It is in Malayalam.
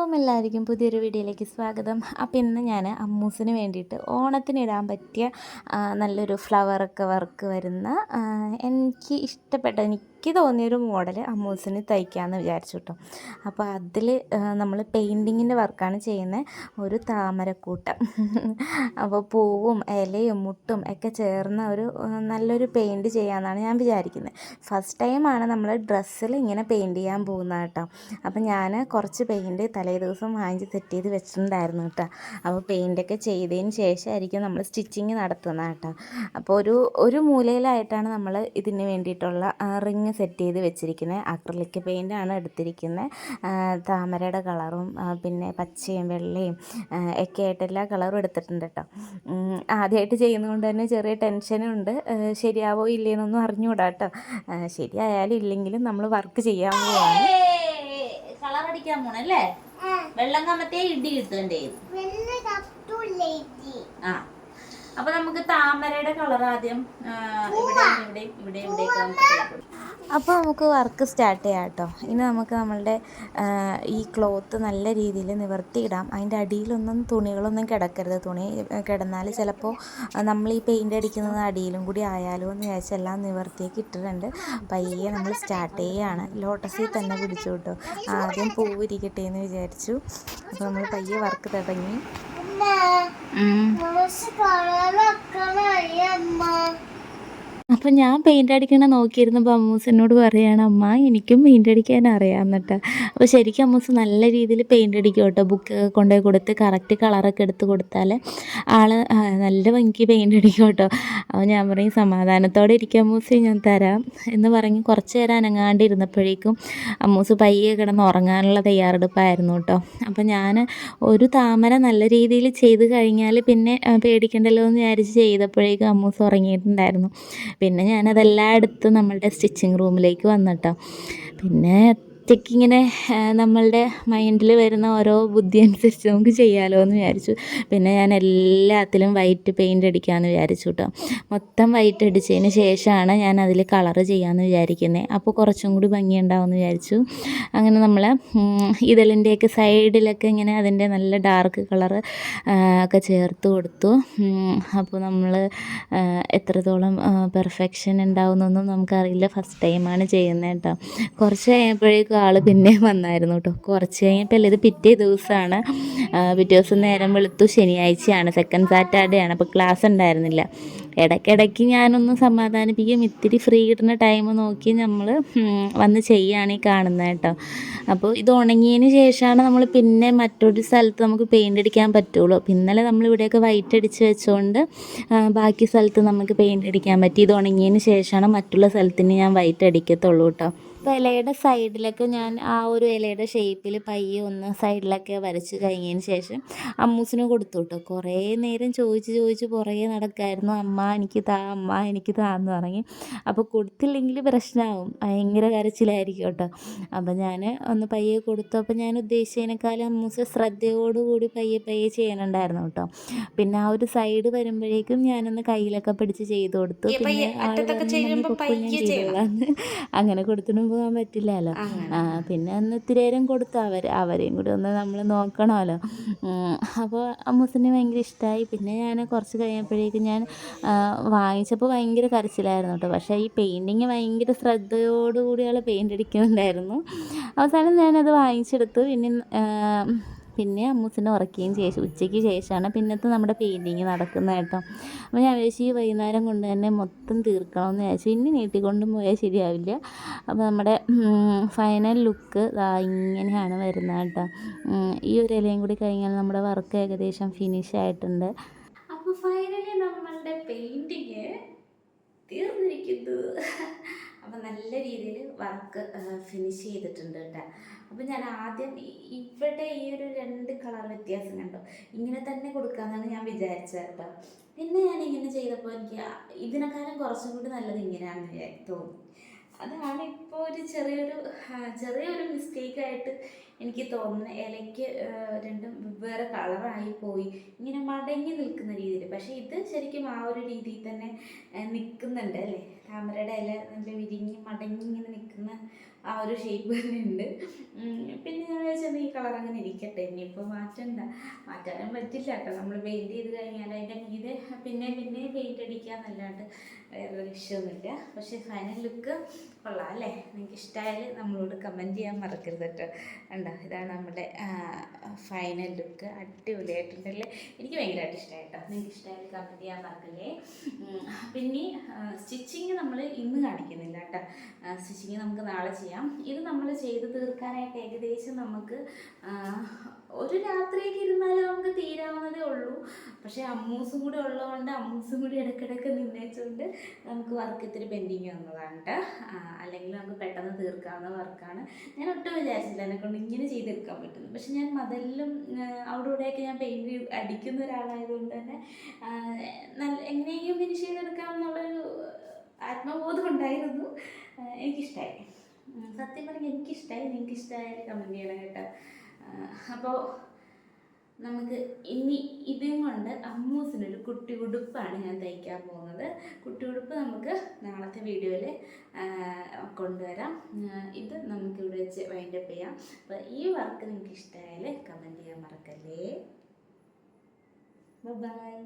എല്ലാവർക്കും പുതിയൊരു വീഡിയോയിലേക്ക് സ്വാഗതം. അപ്പം ഇന്ന് ഞാൻ അമ്മൂസിന് വേണ്ടിയിട്ട് ഓണത്തിന് ഇടാൻ പറ്റിയ നല്ലൊരു ഫ്ലവറൊക്കെ വർക്ക് വരുന്ന എനിക്ക് ഇഷ്ടപ്പെട്ട എനിക്ക് തോന്നിയൊരു മോഡൽ അമ്മൂസിന് തയ്ക്കാമെന്ന് വിചാരിച്ചു കേട്ടോ അപ്പോൾ അതിൽ നമ്മൾ പെയിന്റിങ്ങിന്റെ വർക്കാണ് ചെയ്യുന്നത് ഒരു താമരക്കൂട്ടം. അപ്പോൾ പൂവും ഇലയും മുട്ടും ഒക്കെ ചേർന്ന ഒരു നല്ലൊരു പെയിന്റ് ചെയ്യാമെന്നാണ് ഞാൻ വിചാരിക്കുന്നത് ഫസ്റ്റ് ടൈമാണ് നമ്മൾ ഡ്രസ്സിൽ ഇങ്ങനെ പെയിന്റ് ചെയ്യാൻ പോകുന്നത് കേട്ടോ. അപ്പോൾ ഞാൻ കുറച്ച് പെയിന്റ് തലേ ദിവസം വാങ്ങിച്ച് സെറ്റ് ചെയ്ത് വെച്ചിട്ടുണ്ടായിരുന്നു കേട്ടോ. അപ്പോൾ പെയിന്റൊക്കെ ചെയ്തതിന് ശേഷമായിരിക്കും നമ്മൾ സ്റ്റിച്ചിങ് നടത്തുന്നത് കേട്ടോ. അപ്പോൾ ഒരു ഒരു മൂലയിലായിട്ടാണ് നമ്മൾ ഇതിന് വേണ്ടിയിട്ടുള്ള റിങ് സെറ്റ് ചെയ്ത് വെച്ചിരിക്കുന്നത് അക്രലിക് പെയിന്റാണ് എടുത്തിരിക്കുന്നത് താമരയുടെ കളറും പിന്നെ പച്ചയും വെള്ളയും ഒക്കെ ആയിട്ട് എല്ലാ കളറും എടുത്തിട്ടുണ്ട് കേട്ടോ ആദ്യമായിട്ട് ചെയ്യുന്നതുകൊണ്ട് തന്നെ ചെറിയ ടെൻഷനുണ്ട് ശരിയാവോ ഇല്ലേന്നൊന്നും അറിഞ്ഞുകൂടാ കേട്ടോ ശരിയായാലും ഇല്ലെങ്കിലും നമ്മൾ വർക്ക് ചെയ്യാൻ പോവാണ്. കളർ അടിക്കാൻ പോണല്ലേ വെള്ളം കമ്പത്തേ ഇടി കിട്ടുകയും ആ. അപ്പൊ നമുക്ക് താമരയുടെ കളർ ആദ്യം ഇവിടെ ഇവിടെ ഇവിടെ ഇവിടെ. അപ്പോൾ നമുക്ക് വർക്ക് സ്റ്റാർട്ട് ചെയ്യാം കേട്ടോ. ഇനി നമുക്ക് നമ്മളുടെ ഈ ക്ലോത്ത് നല്ല രീതിയിൽ നിവർത്തിയിടാം. അതിന്റെ അടിയിലൊന്നും തുണികളൊന്നും കിടക്കരുത്. തുണി കിടന്നാൽ ചിലപ്പോൾ നമ്മൾ ഈ പെയിന്റ് അടിക്കുന്നത് അടിയിലും കൂടി ആയാലോ എന്ന് വിചാരിച്ച് എല്ലാം നിവർത്തിയൊക്കെ ഇട്ടിട്ടുണ്ട്. പയ്യെ നമ്മൾ സ്റ്റാർട്ട് ചെയ്യുകയാണ്. ലോട്ടസിൽ തന്നെ പിടിച്ചു കേട്ടോ. ആദ്യം പൂവിരിക്കട്ടെ എന്ന് വിചാരിച്ചു. അപ്പോൾ നമ്മൾ പയ്യെ വർക്ക് തുടങ്ങി. ഉം. അപ്പം ഞാൻ പെയിന്റ് അടിക്കണ നോക്കിയിരുന്നപ്പോൾ അമ്മൂസിനോട് പറയുകയാണ് അമ്മ എനിക്കും പെയിന്റ് അടിക്കാൻ അറിയാമെന്നിട്ട് അപ്പോൾ ശരിക്കും അമ്മൂസ് നല്ല രീതിയിൽ പെയിന്റ് അടിക്കും കേട്ടോ ബുക്ക് കൊണ്ടുപോയി കൊടുത്ത് കറക്റ്റ് കളറൊക്കെ എടുത്ത് കൊടുത്താൽ ആൾ നല്ല ഭംഗിക്ക് പെയിന്റ് അടിക്കും കേട്ടോ അപ്പോൾ ഞാൻ പറയും സമാധാനത്തോടെ ഇരിക്കും അമ്മൂസ് ഞാൻ തരാം. എന്ന് പറഞ്ഞ് കുറച്ച് നേരം അനങ്ങാണ്ടിരുന്നപ്പോഴേക്കും അമ്മൂസ് പയ്യെ കിടന്ന് ഉറങ്ങാനുള്ള തയ്യാറെടുപ്പായിരുന്നു കേട്ടോ. അപ്പോൾ ഞാൻ ഒരു താമര നല്ല രീതിയിൽ ചെയ്ത് കഴിഞ്ഞാൽ പിന്നെ പേടിക്കണ്ടല്ലോ എന്ന് വിചാരിച്ച് ചെയ്തപ്പോഴേക്കും അമ്മൂസ് ഉറങ്ങിയിട്ടുണ്ടായിരുന്നു. പിന്നെ ഞാനതെല്ലാം എടുത്ത് നമ്മളുടെ സ്റ്റിച്ചിങ് റൂമിലേക്ക് വന്നിട്ടോ പിന്നെ ഒറ്റയ്ക്ക് ഇങ്ങനെ നമ്മളുടെ മൈൻഡിൽ വരുന്ന ഓരോ ബുദ്ധി അനുസരിച്ച് നമുക്ക് ചെയ്യാമല്ലോ എന്ന് വിചാരിച്ചു. പിന്നെ ഞാൻ എല്ലാത്തിലും വൈറ്റ് പെയിന്റ് അടിക്കാമെന്ന് വിചാരിച്ചു കേട്ടോ മൊത്തം വൈറ്റ് അടിച്ചതിന് ശേഷമാണ് ഞാൻ അതിൽ കളറ് ചെയ്യാമെന്ന് വിചാരിക്കുന്നത് അപ്പോൾ കുറച്ചും കൂടി ഭംഗിയുണ്ടാവുമെന്ന് വിചാരിച്ചു. അങ്ങനെ നമ്മൾ ഇതളിന്റെയൊക്കെ സൈഡിലൊക്കെ ഇങ്ങനെ അതിന്റെ നല്ല ഡാർക്ക് കളറ് ഒക്കെ ചേർത്ത് കൊടുത്തു. അപ്പോൾ നമ്മൾ എത്രത്തോളം പെർഫെക്ഷൻ ഉണ്ടാവുന്നൊന്നും നമുക്കറിയില്ല. ഫസ്റ്റ് ടൈമാണ് ചെയ്യുന്നത് കേട്ടോ കുറച്ച് കഴിഞ്ഞപ്പോഴേക്കും ആൾ പിന്നെ വന്നായിരുന്നു കേട്ടോ കുറച്ച് കഴിഞ്ഞപ്പോൾ ഇത് പിറ്റേ ദിവസമാണ് പിറ്റേ ദിവസം നേരം വെളുത്തു ശനിയാഴ്ചയാണ്. സെക്കൻഡ് സാറ്റർഡേ ആണ്. അപ്പോൾ ക്ലാസ് ഉണ്ടായിരുന്നില്ല. ഇടയ്ക്കിടയ്ക്ക് ഞാനൊന്ന് സമാധാനിപ്പിക്കും. ഇത്തിരി ഫ്രീ കിട്ടുന്ന ടൈം നോക്കി നമ്മൾ വന്ന് ചെയ്യുകയാണ് ഈ കാണുന്നത് കേട്ടോ. അപ്പോൾ ഇത് ഉണങ്ങിയതിന് ശേഷമാണ് നമ്മൾ പിന്നെ മറ്റൊരു സ്ഥലത്ത് നമുക്ക് പെയിന്റ് അടിക്കാൻ പറ്റുള്ളൂ. അപ്പോൾ ഇന്നലെ നമ്മൾ ഇവിടെയൊക്കെ വൈറ്റ് അടിച്ച് വെച്ചുകൊണ്ട് ബാക്കി സ്ഥലത്ത് നമുക്ക് പെയിന്റ് അടിക്കാൻ പറ്റി. ഇത് ഉണങ്ങിയതിന് ശേഷമാണ് മറ്റുള്ള സ്ഥലത്തിന് ഞാൻ വൈറ്റ് അടിക്കത്തുള്ളൂ കേട്ടോ. അപ്പോൾ ഇലയുടെ സൈഡിലൊക്കെ ഞാൻ ആ ഒരു ഇലയുടെ ഷേപ്പിൽ പയ്യെ ഒന്ന് സൈഡിലൊക്കെ വരച്ച് കഴിഞ്ഞതിന് ശേഷം അമ്മൂസിന് കൊടുത്തു കേട്ടോ. കുറേ നേരം ചോദിച്ച് ചോദിച്ച് പുറകെ നടക്കായിരുന്നു. അമ്മ എനിക്ക് താ അമ്മ എനിക്ക് താ എന്ന് പറഞ്ഞ്. അപ്പോൾ കൊടുത്തില്ലെങ്കിൽ പ്രശ്നമാവും ഭയങ്കര കരച്ചിലായിരിക്കും കേട്ടോ. അപ്പോൾ ഞാൻ ഒന്ന് പയ്യെ കൊടുത്തു. അപ്പോൾ ഞാൻ ഉദ്ദേശിച്ചതിനേക്കാളും അമ്മൂസ് ശ്രദ്ധയോടുകൂടി പയ്യെ പയ്യെ ചെയ്യണുണ്ടായിരുന്നു കേട്ടോ. പിന്നെ ആ ഒരു സൈഡ് വരുമ്പോഴേക്കും ഞാനൊന്ന് കയ്യിലൊക്കെ പിടിച്ച് ചെയ്ത് കൊടുത്തു. അങ്ങനെ കൊടുത്തിട്ടും പോകാൻ പറ്റില്ലല്ലോ. പിന്നെ ഒന്ന് ഇത്തിരി നേരം കൊടുത്തു അവർ അവരെയും കൂടി ഒന്ന് നമ്മൾ നോക്കണമല്ലോ. അപ്പോൾ അമ്മൂസിന് ഭയങ്കര ഇഷ്ടമായി പിന്നെ ഞാൻ കുറച്ച് കഴിഞ്ഞപ്പോഴേക്കും ഞാൻ വാങ്ങിച്ചപ്പോൾ ഭയങ്കര കരച്ചിലായിരുന്നു കേട്ടോ പക്ഷേ ഈ പെയിന്റിങ് ഭയങ്കര ശ്രദ്ധയോടുകൂടി ആൾ പെയിന്റ് അടിക്കുന്നുണ്ടായിരുന്നു. അവസാനം ഞാനത് വാങ്ങിച്ചെടുത്തു പിന്നെ പിന്നെ അമ്മൂസിനെ ഉറക്കുകയും ശേഷം ഉച്ചയ്ക്ക് ശേഷമാണ് പിന്നത്തെ നമ്മുടെ പെയിന്റിങ് നടക്കുന്നത് കേട്ടോ. അപ്പോൾ ഞാൻ വിചാരിച്ചു ഈ വൈകുന്നേരം കൊണ്ട് തന്നെ മൊത്തം തീർക്കണമെന്ന് വിചാരിച്ചു. ഇനി നീട്ടിക്കൊണ്ടും പോയാൽ ശരിയാവില്ല. അപ്പോൾ നമ്മുടെ ഫൈനൽ ലുക്ക് ഇങ്ങനെയാണ് വരുന്നത് കേട്ടോ. ഈ ഒരു ഇലയും കൂടി കഴിഞ്ഞാൽ നമ്മുടെ വർക്ക് ഏകദേശം ഫിനിഷ് ആയിട്ടുണ്ട്. അപ്പൊ ഫൈനലി നമ്മളുടെ പെയിന്റിങ് തീർന്നിരിക്കുന്നു. അപ്പൊ നല്ല രീതിയിൽ വർക്ക് ഫിനിഷ് ചെയ്തിട്ടുണ്ട് കേട്ടോ. അപ്പൊ ഞാൻ ആദ്യം ഇവിടെ ഈ ഒരു രണ്ട് കളർ വ്യത്യാസം കണ്ടോ. ഇങ്ങനെ തന്നെ കൊടുക്കാമെന്നാണ് ഞാൻ വിചാരിച്ചത് കേട്ടോ. പിന്നെ ഞാൻ ഇങ്ങനെ ചെയ്തപ്പോൾ എനിക്ക് ഇതിനെക്കാളും കുറച്ചും കൂടി നല്ലത് ഇങ്ങനെയാണെന്ന് വിചാരിച്ചു തോന്നി. അതാണ് ഇപ്പോൾ ഒരു ചെറിയൊരു ചെറിയൊരു മിസ്റ്റേക്കായിട്ട് എനിക്ക് തോന്നുന്നത്. ഇലയ്ക്ക് വെവ്വേറെ കളറായി പോയി. ഇങ്ങനെ മടങ്ങി നിൽക്കുന്ന രീതിയിൽ. പക്ഷേ ഇത് ശരിക്കും ആ ഒരു രീതിയിൽ തന്നെ നിൽക്കുന്നുണ്ട് അല്ലേ? താമരയുടെ ഇല നല്ല വിരിഞ്ഞ് മടങ്ങി ഇങ്ങനെ നിൽക്കുന്ന ആ ഒരു ഷേപ്പ് ഉണ്ട്. പിന്നെ ഞാൻ വിചാരിച്ചത് ഈ കളർ അങ്ങനെ ഇരിക്കട്ടെ ഇനിയിപ്പോൾ മാറ്റണ്ട. മാറ്റാനും പറ്റില്ല. കേട്ടോ നമ്മൾ പെയിന്റ് ചെയ്ത് കഴിഞ്ഞാൽ അതിന്റെ മീതെ പിന്നെ പിന്നെ പെയിന്റ് അടിക്കാന്നല്ലാണ്ട് വേറെ വിഷയമൊന്നുമില്ല. പക്ഷേ ഫൈനൽ ലുക്ക് കൊള്ളാം അല്ലേ? നിങ്ങൾക്ക് ഇഷ്ടമായാൽ നമ്മളോട് കമന്റ് ചെയ്യാൻ മറക്കരുത് കേട്ടോ. കണ്ടോ? ഇതാണ് നമ്മുടെ ഫൈനൽ ലുക്ക് അടിപൊളിയായിട്ടുണ്ടല്ലേ? എനിക്ക് ഭയങ്കരമായിട്ട് ഇഷ്ടമായി കേട്ടോ. നിങ്ങൾക്ക് ഇഷ്ടമായാൽ കമന്റ് ചെയ്യാൻ മറക്കല്ലേ? പിന്നെ സ്റ്റിച്ചിങ് നമ്മൾ ഇന്ന് കാണിക്കുന്നില്ല കേട്ടോ. സ്റ്റിച്ചിങ് നമുക്ക് നാളെ ചെയ്യാം. ഇത് നമ്മൾ ചെയ്ത് തീർക്കാനായിട്ട് ഏകദേശം നമുക്ക് ഒരു രാത്രിയൊക്കെ ഇരുന്നാലും നമുക്ക് തീരാവുന്നതേ ഉള്ളൂ. പക്ഷേ അമ്മൂസും കൂടെ ഉള്ളതുകൊണ്ട് അമ്മൂസും കൂടി ഇടയ്ക്കിടയ്ക്ക് നിന്നേച്ചുകൊണ്ട് നമുക്ക് വർക്ക് ഇത്തിരി പെൻഡിങ് വന്നതാണ് കേട്ടോ അല്ലെങ്കിൽ നമുക്ക് പെട്ടെന്ന് തീർക്കാവുന്ന വർക്കാണ് ഞാൻ ഒട്ടും വിചാരിച്ചില്ല എന്നെ കൊണ്ട് ഇങ്ങനെ ചെയ്തെടുക്കാൻ പറ്റുന്നു പക്ഷെ ഞാൻ മതിലും അവിടെ ഇവിടെയൊക്കെ ഞാൻ പെയിന്റ് അടിക്കുന്ന ഒരാളായതുകൊണ്ട് തന്നെ നല്ല എങ്ങനെയെങ്കിലും ഫിനിഷ് ചെയ്തെടുക്കാമെന്നുള്ളൊരു ആത്മബോധം ഉണ്ടായിരുന്നു. എനിക്കിഷ്ടമായി സത്യം പറഞ്ഞാൽ എനിക്കിഷ്ടമായി നിങ്ങൾക്ക് ഇഷ്ടമായാലും കമന്റ് ചെയ്യണം കേട്ടോ. അപ്പോൾ നമുക്ക് ഇനി ഇതും കൊണ്ട് അമ്മൂസിനൊരു കുട്ടി ഉടുപ്പാണ് ഞാൻ തയ്ക്കാൻ പോകുന്നത്. കുട്ടി ഉടുപ്പ് നമുക്ക് നാളത്തെ വീഡിയോയിൽ കൊണ്ടുവരാം. ഇത് നമുക്ക് ഇവിടെ വെച്ച് വൈൻഡപ്പ് ചെയ്യാം. അപ്പോൾ ഈ വർക്ക് നിങ്ങൾക്ക് ഇഷ്ടമായാൽ കമന്റ് ചെയ്യാൻ മറക്കല്ലേ. ബൈ